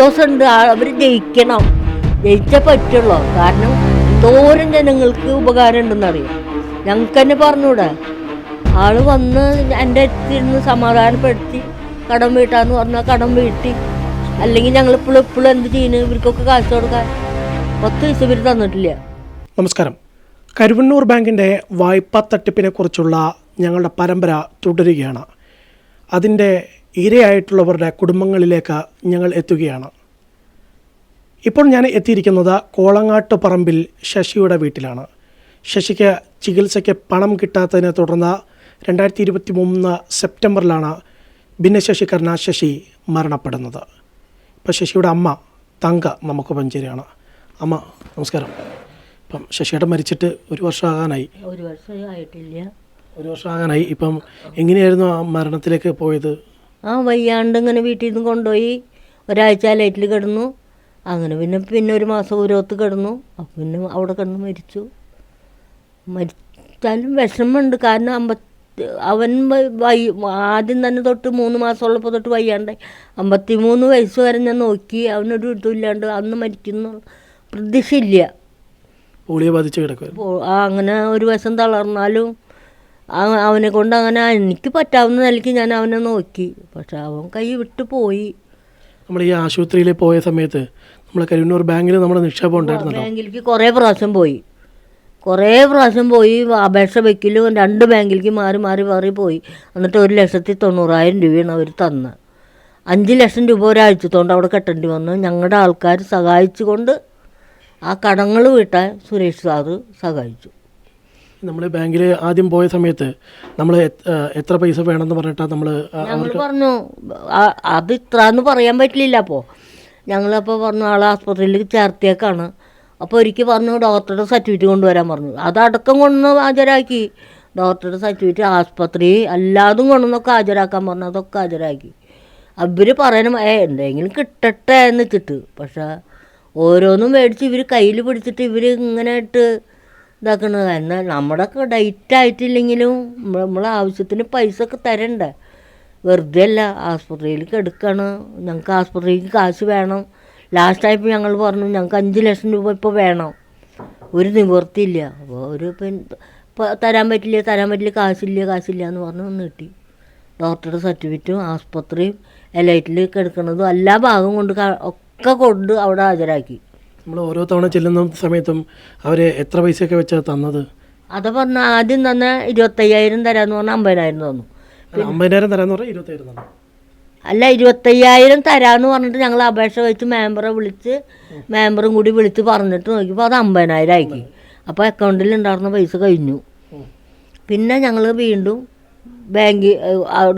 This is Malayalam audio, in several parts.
വിശ്വാസമുണ്ട് അവർ ജയിക്കണം. ജയിച്ചേ പറ്റുള്ളൂ. കാരണം തോരം ജനങ്ങൾക്ക് ഉപകാരം ഉണ്ടെന്നറിയാം ഞങ്ങൾക്ക് തന്നെ പറഞ്ഞൂടെ ആൾ വന്ന് എന്റെ അടുത്തിരുന്ന് സമാധാനപ്പെടുത്തി കടം വീട്ടാന്ന് പറഞ്ഞാൽ കടം വീട്ടി. അല്ലെങ്കിൽ ഞങ്ങൾ ഇപ്പോഴും ഇപ്പോഴും എന്ത് ചെയ്യുന്നു ഇവർക്കൊക്കെ കാശ് കൊടുക്കാൻ. പത്ത് പൈസ ഇവർ തന്നിട്ടില്ല. നമസ്കാരം. കരുവണ്ണൂർ ബാങ്കിന്റെ വായ്പാ തട്ടിപ്പിനെ കുറിച്ചുള്ള ഞങ്ങളുടെ പരമ്പര തുടരുകയാണ്. അതിന്റെ ഇരയായിട്ടുള്ളവരുടെ കുടുംബങ്ങളിലേക്ക് ഞങ്ങൾ എത്തുകയാണ്. ഇപ്പോൾ ഞാൻ എത്തിയിരിക്കുന്നത് കോളങ്ങാട്ട് പറമ്പിൽ ശശിയുടെ വീട്ടിലാണ്. ശശിക്ക് ചികിത്സയ്ക്ക് പണം കിട്ടാത്തതിനെ തുടർന്ന് രണ്ടായിരത്തി ഇരുപത്തി മൂന്ന് സെപ്റ്റംബറിലാണ് ഭിന്നശേഷിക്കാരന ശശി മരണപ്പെടുന്നത്. ഇപ്പോൾ ശശിയുടെ അമ്മ തങ്ക നമുക്ക് പഞ്ചേരിയാണ്. അമ്മ നമസ്കാരം. ഇപ്പം ശശിയുടെ മരിച്ചിട്ട് ഒരു വർഷമാകാനായി. ഒരു വർഷമായിട്ടില്ല. ഒരു വർഷമാകാനായി. ഇപ്പം എങ്ങനെയായിരുന്നു ആ മരണത്തിലേക്ക് പോയത്? ആ വയ്യാണ്ട് ഇങ്ങനെ വീട്ടിൽ നിന്ന് കൊണ്ടുപോയി ഒരാഴ്ച ലൈറ്റിൽ കിടന്നു. അങ്ങനെ പിന്നെ പിന്നെ ഒരു മാസം ഓരോത്ത് കിടന്നു. അപ്പം പിന്നെ അവിടെ കിടന്ന് മരിച്ചു. മരിച്ചാലും വിഷമമുണ്ട്. കാരണം അമ്പത്തി അവൻ വൈ ആദ്യം തന്നെ തൊട്ട് മൂന്ന് മാസമുള്ളപ്പോൾ തൊട്ട് വയ്യാണ്ടായി. അമ്പത്തി മൂന്ന് വയസ്സ് വരെ ഞാൻ നോക്കി. അവനൊരു ഇതുമില്ലാണ്ട് അന്ന് മരിക്കുന്നു. പ്രതീക്ഷയില്ല. പോളിയോ ബാധിച്ച് കിടക്കും ആ അങ്ങനെ ഒരു വശം തളർന്നാലും അവനെ കൊണ്ട് അങ്ങനെ എനിക്ക് പറ്റാവുന്ന നിലയ്ക്ക് ഞാൻ അവനെ നോക്കി. പക്ഷെ അവൻ കൈ വിട്ടു പോയി. നമ്മൾ ഈ ആശുപത്രിയിൽ പോയ സമയത്ത് നമ്മൾ കരുവന്നൂർ ബാങ്കിൽ നമ്മുടെ നിക്ഷേപം ഉണ്ടായിരുന്നല്ലോ. ബാങ്കിലേക്ക് കുറേ പ്രാവശ്യം പോയി. കുറേ പ്രാവശ്യം പോയി അപേക്ഷ വെക്കലും രണ്ട് ബാങ്കിലേക്ക് മാറി മാറി മാറി പോയി. എന്നിട്ട് ഒരു ലക്ഷത്തി തൊണ്ണൂറായിരം രൂപയാണ് അവർ തന്ന്. അഞ്ച് ലക്ഷം രൂപ ഒരാഴ്ചത്തോണ്ട് അവിടെ കെട്ടേണ്ടി വന്നു. ഞങ്ങളുടെ ആൾക്കാർ സഹായിച്ചുകൊണ്ട് ആ കടങ്ങൾ വീട്ടാൻ സുരേഷ് സാറ് സഹായിച്ചു. നമ്മൾ ബാങ്കിൽ ആദ്യം പോയ സമയത്ത് നമ്മൾ എത്ര പൈസ വേണമെന്ന് പറഞ്ഞിട്ടാ നമ്മൾ ഞങ്ങൾ പറഞ്ഞു അത് ഇത്ര എന്ന് പറയാൻ പറ്റില്ല അപ്പോൾ ഞങ്ങളപ്പോൾ പറഞ്ഞു ആളെ ആസ്പത്രിയിൽ ചേർത്തിയേക്കാണ്. അപ്പോൾ ഒരിക്കൽ പറഞ്ഞു ഡോക്ടറുടെ സർട്ടിഫിക്കറ്റ് കൊണ്ടുവരാൻ പറഞ്ഞു. അതടക്കം കൊണ്ടുവന്ന് ഹാജരാക്കി. ഡോക്ടറുടെ സർട്ടിഫിക്കറ്റ് ആസ്പത്രി എല്ലാതും കൊണ്ടുവന്നൊക്കെ ഹാജരാക്കാൻ പറഞ്ഞു അതൊക്കെ ഹാജരാക്കി. അവർ പറയണം ഏ എന്തെങ്കിലും കിട്ടട്ടെ എന്ന് വെച്ചിട്ട്. പക്ഷേ ഓരോന്നും മേടിച്ച് ഇവർ കയ്യിൽ പിടിച്ചിട്ട് ഇവർ ഇങ്ങനെ ഇട്ട് ഇതാക്കണത്. എന്നാൽ നമ്മുടെ ഡേറ്റ് ആയിട്ടില്ലെങ്കിലും നമ്മളെ ആവശ്യത്തിന് പൈസ ഒക്കെ തരണ്ടേ. വെറുതെ അല്ല ആസ്പത്രിയിലേക്ക് എടുക്കണം. ഞങ്ങൾക്ക് ആസ്പത്രിക്ക് കാശ് വേണം. ലാസ്റ്റ് ആയപ്പോൾ ഞങ്ങൾ പറഞ്ഞു ഞങ്ങൾക്ക് അഞ്ച് ലക്ഷം രൂപ ഇപ്പോൾ വേണം. ഒരു നിവൃത്തിയില്ല. അപ്പോൾ ഒരു ഇപ്പം തരാൻ പറ്റില്ല തരാൻ പറ്റില്ല കാശില്ല കാശില്ല എന്ന് പറഞ്ഞ് ഒന്ന് കിട്ടി. ഡോക്ടറുടെ സർട്ടിഫിക്കറ്റും ആസ്പത്രിയും എലൈറ്റിൽ കിടക്കുന്നതും എല്ലാ ഭാഗവും കൊണ്ട് ഒക്കെ കൊണ്ട് അവിടെ ഹാജരാക്കി. നമ്മൾ ഓരോ തവണ ചെല്ലുന്ന സമയത്തും അവർ എത്ര പൈസയൊക്കെ വെച്ചാൽ തന്നത്? അത് പറഞ്ഞ ആദ്യം തന്നെ ഇരുപത്തയ്യായിരം തരാമെന്ന് പറഞ്ഞാൽ അമ്പതിനായിരം തന്നു. അല്ല, അമ്പതിനായിരം തരാന്ന് പറഞ്ഞാൽ ഇരുപത്തയ്യായിരം തന്നു. അല്ല ഇരുപത്തയ്യായിരം തരാന്ന് പറഞ്ഞിട്ട് ഞങ്ങൾ അപേക്ഷ വെച്ച് മെമ്പറെ വിളിച്ച് മെമ്പറും കൂടി വിളിച്ച് പറഞ്ഞിട്ട് നോക്കിയപ്പോൾ അത് അമ്പതിനായിരം ആക്കി അപ്പോൾ അക്കൗണ്ടിൽ ഉണ്ടായിരുന്ന പൈസ കഴിഞ്ഞു. പിന്നെ ഞങ്ങൾ വീണ്ടും ബാങ്ക്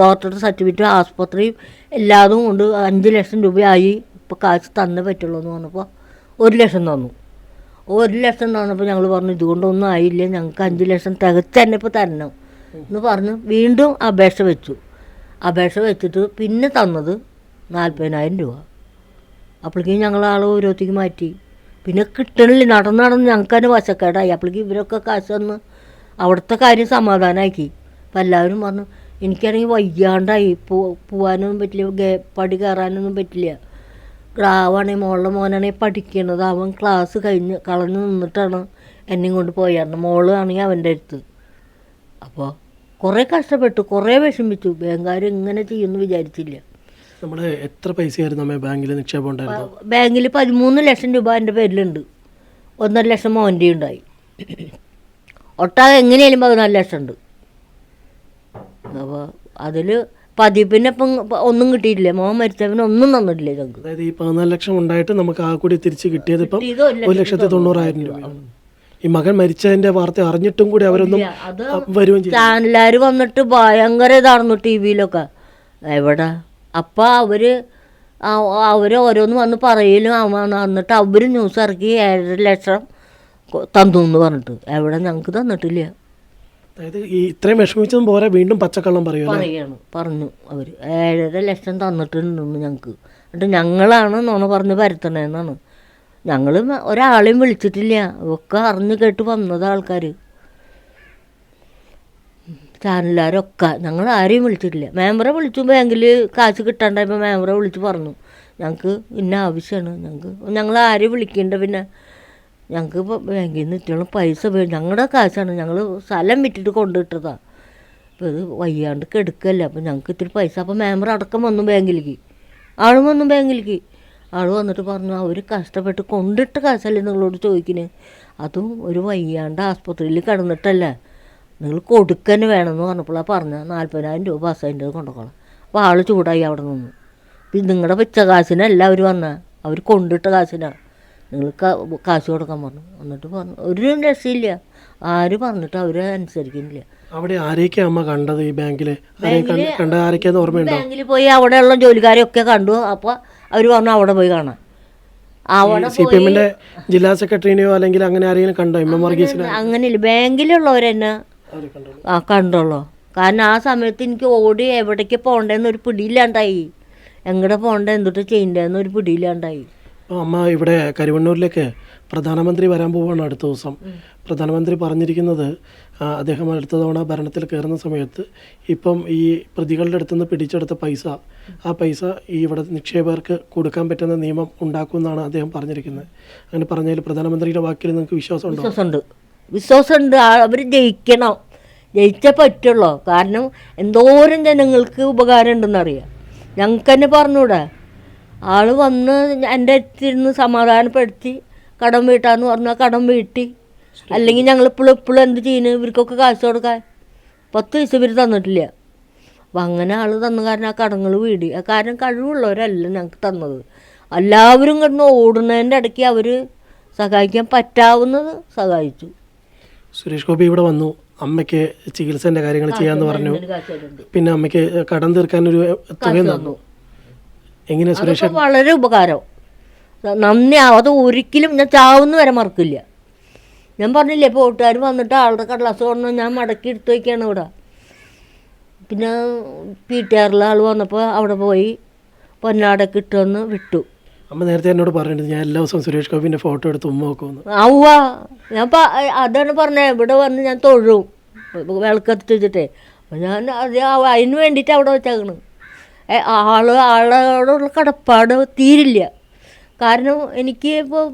ഡോക്ടറുടെ സർട്ടിഫിക്കറ്റ് ആസ്പത്രിയും എല്ലാതും കൊണ്ട് അഞ്ച് ലക്ഷം രൂപയായി ഇപ്പോൾ കാശ് തന്നേ പറ്റുള്ളൂ എന്ന് പറഞ്ഞപ്പോൾ ഒരു ലക്ഷം തന്നു. ഒരു ലക്ഷം തന്നപ്പോൾ ഞങ്ങൾ പറഞ്ഞു ഇതുകൊണ്ടൊന്നും ആയില്ല ഞങ്ങൾക്ക് അഞ്ച് ലക്ഷം തികച്ച് തന്നെ ഇപ്പോൾ തരണം. എന്ന് പറഞ്ഞ്. വീണ്ടും അപേക്ഷ വെച്ചു. അപേക്ഷ വെച്ചിട്ട് പിന്നെ തന്നത് നാൽപ്പതിനായിരം രൂപ. അപ്പോഴേക്കും ഞങ്ങൾ ആളെ ഓരോത്തേക്ക് മാറ്റി. പിന്നെ കിട്ടണില്ല. നടന്ന് നടന്ന് ഞങ്ങൾക്ക് തന്നെ വശക്കേടായി. അപ്പോഴേക്കും ഇവരൊക്കെ കാശ് തന്ന് അവിടുത്തെ കാര്യം സമാധാനമാക്കി അപ്പം എല്ലാവരും പറഞ്ഞു എനിക്കാണെങ്കിൽ വയ്യാണ്ടായി. പോ പോകാനൊന്നും പറ്റില്ല. പടി കയറാനൊന്നും പറ്റില്ല. ഗ്രാവാണെങ്കിൽ മോളുടെ മോനാണെങ്കിൽ പഠിക്കണത്. അവൻ ക്ലാസ് കഴിഞ്ഞ് കളഞ്ഞു നിന്നിട്ടാണ് എന്നെയും കൊണ്ട് പോയായിരുന്നു മോൾ ആണെങ്കിൽ അവന്റെ അടുത്ത്. അപ്പോൾ കുറേ കഷ്ടപ്പെട്ടു കുറേ വിഷമിച്ചു. ബാങ്കുകാർ ഇങ്ങനെ ചെയ്യുമെന്ന് വിചാരിച്ചില്ല. നമ്മൾ എത്ര പൈസയായിരുന്നു നമ്മെ ബാങ്കിൽ നിക്ഷേപം ഉണ്ടായിരുന്നത്? ബാങ്കിൽ പതിമൂന്ന് ലക്ഷം രൂപ എന്റെ പേരിലുണ്ട്. ഒന്നര ലക്ഷം മോന്റെ ഉണ്ടായി. ഒട്ടാകെ എങ്ങനെയാലും പതിനാല് ലക്ഷം ഉണ്ട്. അപ്പോൾ അതിൽ പതിപ്പിനെ ഇപ്പം ഒന്നും കിട്ടിയിട്ടില്ല. മോൻ മരിച്ചവന് ഒന്നും തന്നിട്ടില്ല ഞങ്ങൾക്ക് അതായത് ഈ പതിനാല് ലക്ഷം ഉണ്ടായിട്ട് നമുക്ക് ആ കൂടി തിരിച്ച് കിട്ടിയത് ഇപ്പം കിട്ടിയത് ഒരു ഒരു ലക്ഷത്തി തൊണ്ണൂറായിരം രൂപ ഈ മകൻ മരിച്ചതിന്റെ വാർത്ത അറിഞ്ഞിട്ടും കൂടി അവരൊന്നും അത് വരുകയും ചെയ്തു ചാനലുകാർ വന്നിട്ട് ഭയങ്കര ഇതാണെന്നു ടി വിയിലൊക്കെ. എവിടെ? അപ്പം അവർ അവർ ഓരോന്ന് വന്ന് പറയലും അവ- എന്നിട്ട് അവർ ന്യൂസ് ഇറക്കി ഏഴര ലക്ഷം കൊ- തന്നു എന്ന് പറഞ്ഞിട്ട്. എവിടെ? ഞങ്ങൾക്ക് തന്നിട്ടില്ല. അതായത് ഇത്രയും വിഷമിച്ചതും പോരാ വീണ്ടും പച്ചക്കള്ളം പറയുമല്ലോ പറയാണ് പറഞ്ഞു അവർ ഏഴര ലക്ഷം തന്നിട്ടുണ്ടെന്ന് ഞങ്ങൾക്ക് എന്നിട്ട് ഞങ്ങളാണ് നോണ പറഞ്ഞ് പരത്തണേന്നാണ്. ഞങ്ങൾ ഒരാളെയും വിളിച്ചിട്ടില്ല. ഒക്കെ അറിഞ്ഞു കേട്ട് വന്നത് ആൾക്കാർ ചാനലുകാരൊക്കെ ഞങ്ങൾ ആരെയും വിളിച്ചിട്ടില്ല. മേമ്പറെ വിളിച്ചു ബാങ്കിൽ കാശ് കിട്ടാണ്ടായപ്പോൾ മേമ്പറെ വിളിച്ച് പറഞ്ഞു. ഞങ്ങൾക്ക് ഇന്ന ആവശ്യമാണ് ഞങ്ങൾക്ക് ഞങ്ങൾ ആരെയും വിളിക്കേണ്ട പിന്നെ? ഞങ്ങൾക്ക് ഇപ്പോൾ ബാങ്കിൽ നിന്ന് ഇട്ടുള്ള പൈസ ഞങ്ങളുടെ കാശാണ്. ഞങ്ങൾ സ്ഥലം വിറ്റിട്ട് കൊണ്ടുവിട്ടതാണ് അപ്പോൾ ഇത് വയ്യാണ്ട് കെടുക്കല്ലേ. അപ്പോൾ ഞങ്ങൾക്ക് ഇത്തിരി പൈസ. അപ്പോൾ മാമർ അടക്കം വന്നു ബാങ്കിലേക്ക്. ആളും വന്നു ബാങ്കിലേക്ക്. ആൾ വന്നിട്ട് പറഞ്ഞു അവർ കഷ്ടപ്പെട്ട് കൊണ്ടിട്ട കാശല്ലേ നിങ്ങളോട് ചോദിക്കുന്നത് അതും ഒരു വയ്യാണ്ട് ആസ്പത്രിയിൽ കിടന്നിട്ടല്ലേ. നിങ്ങൾ കൊടുക്കന്നെ വേണമെന്ന് പറഞ്ഞപ്പോഴാണ് പറഞ്ഞ നാൽപ്പതിനായിരം രൂപ ബസ്സതിന്റെ കൊണ്ടുപോകണം അപ്പോൾ ആൾ ചൂടായി അവിടെ നിന്ന്. നിങ്ങളുടെ പിച്ച കാശിനല്ല അവർ വന്ന. അവർ കൊണ്ടിട്ട കാശിനാണ് നിങ്ങൾ കാശ് കൊടുക്കാൻ പറഞ്ഞു. എന്നിട്ട് പറഞ്ഞു ഒരു രക്ഷയില്ല. ആര് പറഞ്ഞിട്ട് അവരെ അനുസരിക്കുന്നില്ല. അവിടെ ആരെയൊക്കെ അമ്മ കണ്ടത് ഈ ബാങ്കിൽ ആരെ കണ്ട ആരൊക്കെയാന്ന് ഓർമ്മയുണ്ടോ? ബാങ്കിൽ പോയി അവിടെയുള്ള ജോലിക്കാരെയൊക്കെ കണ്ടു. അപ്പോൾ അവർ പറഞ്ഞു അവിടെ പോയി കാണാം. അവിടെ സി പി എമ്മിന്റെ ജില്ലാ സെക്രട്ടറിനെയോ അല്ലെങ്കിൽ അങ്ങനെ ആരെങ്കിലും കണ്ടോ? എം എം വർഗീസിനെ? അങ്ങനെയില്ല. ബാങ്കിലുള്ളവരെന്നെ ആ കണ്ടുള്ളൂ കാരണം ആ സമയത്ത് എനിക്ക് ഓടി എവിടേക്ക് പോകേണ്ടതെന്ന് ഒരു പിടിയില്ലാണ്ടായി. എങ്ങടെ പോകണ്ട? എന്തിട്ട് ചെയ്യണ്ടെന്നൊരു പിടിയില്ലാണ്ടായി. അമ്മ ഇവിടെ കരുവണ്ണൂരിലേക്ക് പ്രധാനമന്ത്രി വരാൻ പോവുകയാണ് അടുത്ത ദിവസം. പ്രധാനമന്ത്രി പറഞ്ഞിരിക്കുന്നത് അദ്ദേഹം അടുത്ത തവണ ഭരണത്തിൽ കയറുന്ന സമയത്ത് ഇപ്പം ഈ പ്രതികളുടെ അടുത്ത് നിന്ന് പിടിച്ചെടുത്ത പൈസ ആ പൈസ ഈ ഇവിടെ നിക്ഷേപകർക്ക് കൊടുക്കാൻ പറ്റുന്ന നിയമം ഉണ്ടാക്കുമെന്നാണ് അദ്ദേഹം പറഞ്ഞിരിക്കുന്നത്. അങ്ങനെ പറഞ്ഞാൽ പ്രധാനമന്ത്രിയുടെ വാക്കിൽ നിങ്ങൾക്ക് വിശ്വാസമുണ്ടോ? വിശ്വാസമുണ്ട്. വിശ്വാസമുണ്ട്. അവർ ജയിക്കണം. ജയിച്ചേ പറ്റുള്ളൂ. കാരണം എന്തോരം ജനങ്ങൾക്ക് ഉപകാരം ഉണ്ടെന്നറിയാം ഞങ്ങൾക്ക് തന്നെ പറഞ്ഞൂടെ ആൾ വന്ന് എന്റെ അടുത്തിരുന്ന് സമാധാനപ്പെടുത്തി കടം വീട്ടാന്ന് പറഞ്ഞാൽ കടം വീട്ടി. അല്ലെങ്കിൽ ഞങ്ങൾ ഇപ്പോഴും ഇപ്പോഴും എന്ത് ചെയ്യുന്നു ഇവർക്കൊക്കെ കാശ് കൊടുക്കാൻ. പത്ത് പൈസ ഇവർ തന്നിട്ടില്ല. അപ്പം അങ്ങനെ ആൾ തന്ന കാരണം ആ കടങ്ങൾ വീടി. ആ കാരണം കഴിവുള്ളവരല്ല ഞങ്ങൾക്ക് തന്നത്. എല്ലാവരും കിടന്ന് ഓടുന്നതിന്റെ ഇടയ്ക്ക് അവർ സഹായിക്കാൻ പറ്റാവുന്നത് സഹായിച്ചു. സുരേഷ് ഗോപി ഇവിടെ വന്നു. അമ്മയ്ക്ക് ചികിത്സേന്റെ കാര്യങ്ങൾ ചെയ്യാന്ന് പറഞ്ഞു. പിന്നെ അമ്മയ്ക്ക് കടം തീർക്കാൻ ഒരു തുക തന്നു. എങ്ങനെ സുരേഷ് അതൊക്കെ വളരെ ഉപകാരം. നന്ദി. അത് ഒരിക്കലും ഞാൻ ചാവുന്ന വരെ മറക്കില്ല. ഞാൻ പറഞ്ഞില്ലേ ഇപ്പോൾ വീട്ടുകാർ വന്നിട്ട് ആളുടെ കടലാസ് കൊണ്ട് ഞാൻ മടക്കി എടുത്ത് വയ്ക്കുകയാണ് ഇവിടെ. പിന്നെ പി ടി ആറിലെ ആൾ വന്നപ്പോൾ അവിടെ പോയി പൊന്നാടൊക്കെ ഇട്ടുവന്ന് വിട്ടു. അമ്മ നേരത്തെ എന്നോട് പറഞ്ഞിട്ടുണ്ട് ഞാൻ എല്ലാ ദിവസവും സുരേഷ് ഗോപിന്റെ ഫോട്ടോ എടുത്ത് ഉമ്മ വെക്കുമെന്ന്. ആവുക ഞാൻ പ അതാണ് പറഞ്ഞത് ഇവിടെ വന്ന് ഞാൻ തൊഴും. വിളക്കത്തിട്ട് വെച്ചിട്ടേ. അപ്പം ഞാൻ അത് അതിന് വേണ്ടിയിട്ട് അവിടെ വെച്ചേക്കണ്. ആൾ ആളോടുള്ള കടപ്പാട് തീരില്ല. കാരണം എനിക്ക് ഇപ്പോൾ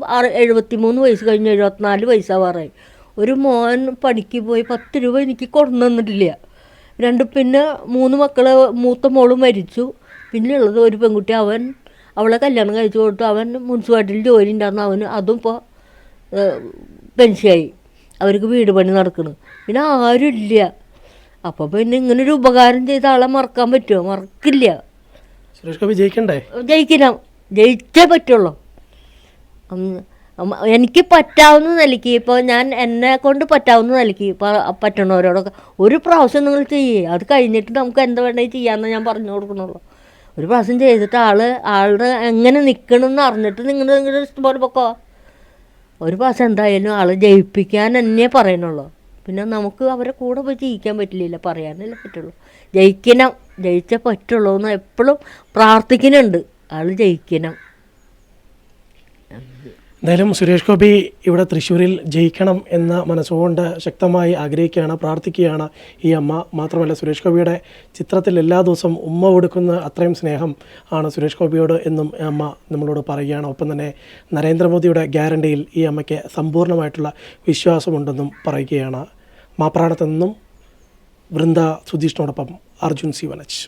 എഴുപത്തി മൂന്ന് വയസ്സ് കഴിഞ്ഞ് എഴുപത്തിനാല് വയസ്സാവാറായി. ഒരു മോൻ പണിക്ക് പോയി പത്ത് രൂപ എനിക്ക് കൊണ്ടു തന്നിട്ടില്ല. രണ്ട് പിന്നെ മൂന്ന് മക്കളെ മൂത്ത മോൾ മരിച്ചു. പിന്നെ ഉള്ളത് ഒരു പെൺകുട്ടി അവൻ അവളെ കല്യാണം കഴിച്ചു കൊടുത്തു. അവൻ മുനിസിപ്പാലിറ്റിയിൽ ജോലി ഉണ്ടായിരുന്നു. അവന് അതും ഇപ്പോൾ പെൻഷനായി. അവർക്ക് വീട് പണി നടക്കുന്നു പിന്നെ ആരുമില്ല. അപ്പോൾ പിന്നെ ഇങ്ങനൊരു ഉപകാരം ചെയ്ത ആളെ മറക്കാൻ പറ്റുമോ? മറക്കില്ല. സുരേഷ് ഗോപി ജയിക്കണ്ടേ? ജയിക്കണം ജയിച്ചേ പറ്റുള്ളൂ. എനിക്ക് പറ്റാവുന്ന നിലയ്ക്ക് ഇപ്പോൾ ഞാൻ എന്നെ കൊണ്ട് പറ്റാവുന്ന നിലയ്ക്ക് പറ്റണവരോടൊക്കെ ഒരു പ്രാവശ്യം നിങ്ങൾ ചെയ്യേ. അത് കഴിഞ്ഞിട്ട് നമുക്ക് എന്താ വേണ്ടത് ചെയ്യാമെന്ന് ഞാൻ പറഞ്ഞു കൊടുക്കണുള്ളൂ. ഒരു പ്രാവശ്യം ചെയ്തിട്ട് ആൾ ആളുടെ എങ്ങനെ നിൽക്കണമെന്ന് അറിഞ്ഞിട്ട് നിങ്ങൾ നിങ്ങളുടെ ഇഷ്ടം പോലെ പൊക്കോ? ഒരു പ്രാവശ്യം എന്തായാലും ആളെ ജയിപ്പിക്കാൻ തന്നെ പറയണുള്ളൂ പിന്നെ നമുക്ക് അവരെ കൂടെ പോയി ജയിക്കാൻ പറ്റില്ല പറയാനല്ലേ പറ്റുള്ളൂ. ജയിക്കണം. ജയിച്ചേ പറ്റുള്ളൂ എന്ന് എപ്പോഴും പ്രാർത്ഥിക്കുന്നുണ്ട്. ആൾ ജയിക്കണം. എന്തായാലും സുരേഷ് ഗോപി ഇവിടെ തൃശ്ശൂരിൽ ജയിക്കണം എന്ന മനസ്സുകൊണ്ട് ശക്തമായി ആഗ്രഹിക്കുകയാണ് പ്രാർത്ഥിക്കുകയാണ് ഈ അമ്മ. മാത്രമല്ല സുരേഷ് ഗോപിയുടെ ചിത്രത്തിൽ എല്ലാ ദിവസവും ഉമ്മ കൊടുക്കുന്ന അത്രയും സ്നേഹം ആണ് സുരേഷ് ഗോപിയോട് എന്നും അമ്മ നമ്മളോട് പറയുകയാണ്. ഒപ്പം തന്നെ നരേന്ദ്രമോദിയുടെ ഗ്യാരണ്ടിയിൽ ഈ അമ്മയ്ക്ക് സമ്പൂർണമായിട്ടുള്ള വിശ്വാസമുണ്ടെന്നും പറയുകയാണ്. മാപ്രാണത്തു നിന്നും വൃന്ദ സുധീഷിനോടൊപ്പം അർജുൻ സി വനച്ച്